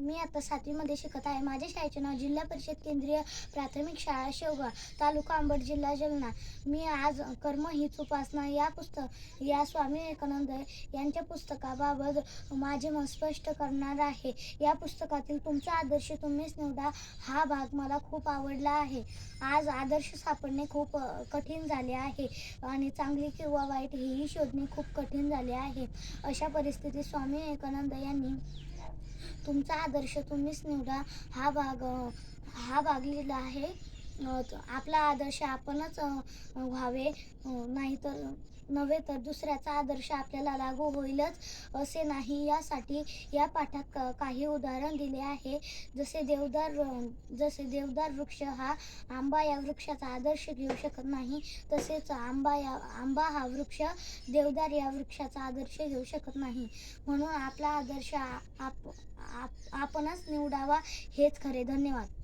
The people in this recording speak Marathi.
मी आता सातवीमध्ये शिकत आहे. माझ्या शाळेचे नाव जिल्हा परिषद केंद्रीय प्राथमिक शाळा शेवगाव तालुका अंबड जिल्हा जालना. मी आज कर्म हीच उपासना या पुस्तक या स्वामी विवेकानंद यांच्या पुस्तकाबाबत माझे मत स्पष्ट करणार आहे. या पुस्तकातील तुमचा आदर्श तुम्हीच निवडा हा भाग मला खूप आवडला आहे. आज आदर्श सापडणे खूप कठीण झाले आहे आणि चांगली किंवा वाईट हेही शोधणे खूप कठीण झाले आहे. अशा परिस्थितीत स्वामी विवेकानंद यांनी तुमचा आदर्श तुम्हीच निवडा. हा भाग हा भाग लिहिला आहे. आपला आदर्श आपणच व्हावे. नाहीतर नव्हे तर दुसऱ्याचा आदर्श आपल्याला लागू होईलच असे नाही. यासाठी या पाठात काही उदाहरण दिले आहे. जसे देवदार जसे देवदार वृक्ष हा आंबा या वृक्षाचा आदर्श घेऊ शकत नाही तसेच आंबा या आंबा हा वृक्ष देवदार या वृक्षाचा आदर्श घेऊ शकत नाही. म्हणून आपला आदर्श आप, आप आपणच निवडावा हेच खरे. धन्यवाद.